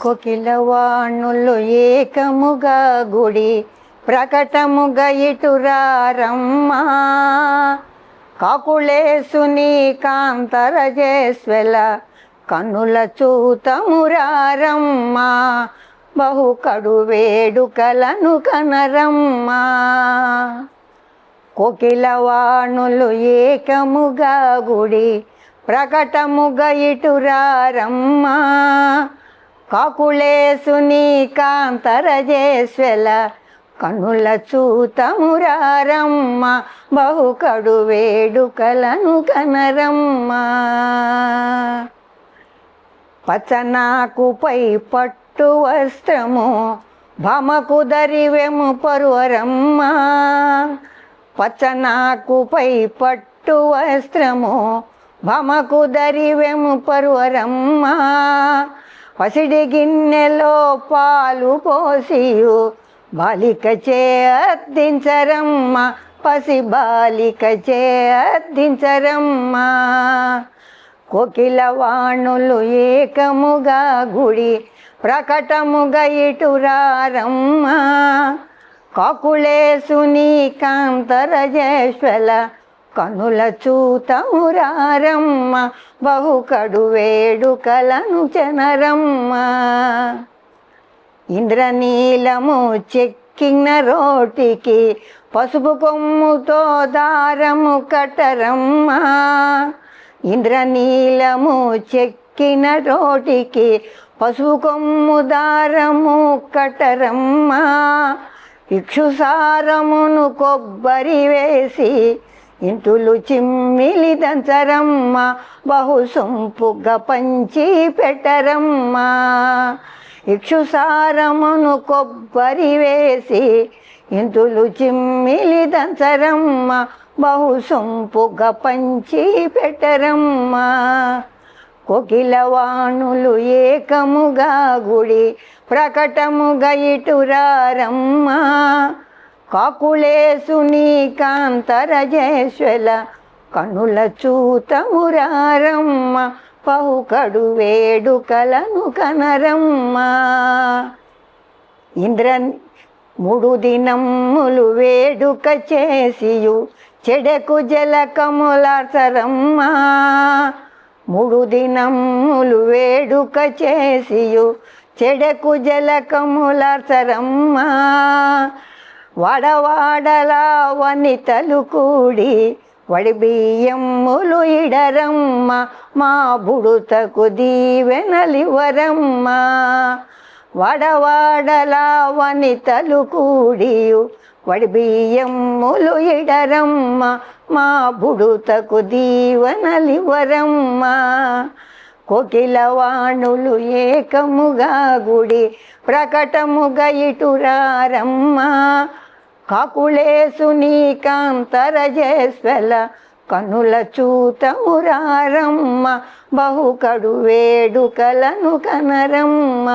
కొకిలవాణులు ఏకముగా గుడి ప్రకటముగా ఇటురారమ్మా. కాకులేసుని కాంతరజేశ్వల కన్నుల చూతమురారమ్మా. బహు కడు వేడుకలను కనరమ్మా. కోకిలవాణులు ఏకముగా గుడి ప్రకటముగా ఇటురారమ్మా. కాకులేసుని కాంతరజేశ్వల కనుల చూతమురారమ్మ బహు కడు వేడుకలను కనరమ్మ. పచనాకుపై పట్టు వస్త్రము భమకు దరివెము పరువరమ్మ. పచనాకుపై పట్టు వస్త్రము భమకు దరివెము పరువరమ్మ. పసిడి గిన్నెలో పాలు పోసియు. బాలిక చే అద్దించరమ్మ పసి బాలిక చే అద్దించరమ్మ కోకిలవాణులు ఏకముగా గుడి ప్రకటముగా ఇటురారమ్మ. కాకులేసుని కాంతరజేశ్వల కనుల చూతమురారమ్మ బహు కడు వేడుకలను చెనరమ్మ. ఇంద్రనీలము చెక్కిన రోటికి పసుపు కొమ్ముతో దారము కటరమ్మ ఇంద్రనీలము చెక్కిన రోటికి పసుపు కొమ్ము దారము కటరమ్మ ఇక్షుసారమును కొబ్బరి వేసి ఇంతులు చిమ్మిలి దంచరమ్మ బహు సొంపుగా పంచి పెట్టరమ్మా. ఇక్షుసారమును కొబ్బరి వేసి ఇంతులు చిమ్మిలి దంచరమ్మ బహు సొంపుగా పంచి పెట్టరమ్మ. కోకిలవాణులు ఏకముగా గుడి ప్రకటముగా ఇటురారమ్మ. కాకులేసుని కాంతరజేశ్వల కనుల చూత మురారమ్మ పౌకడు వేడుకలను కనరమ్మా. ఇంద్ర మూడు దినములు వేడుక చేసియు చెడకు జలకములార్చరమ్మా మూడు దినములు వేడుక చేసియు చెడకు జలకములార్చరమ్మా వడవాడలా వనితలు కూడి వడిబియ్యమ్ములు ఇడరమ్మ మా బుడుతకు దీవెనలివరమ్మ వడవాడలా వనితలు కూడియు వడిబియ్యమ్ములు ఇడరమ్మ మా బుడుతకు దీవెనలివరమ్మ కోకిలవాణులు ఏకముగా గుడి ప్రకటముగా ఇటురారమ్మ. కాకులేసుని కాంతరజేశ్వల కనుల చూతమురారమ్మ బహు కడు వేడుకలను కనరమ్మ.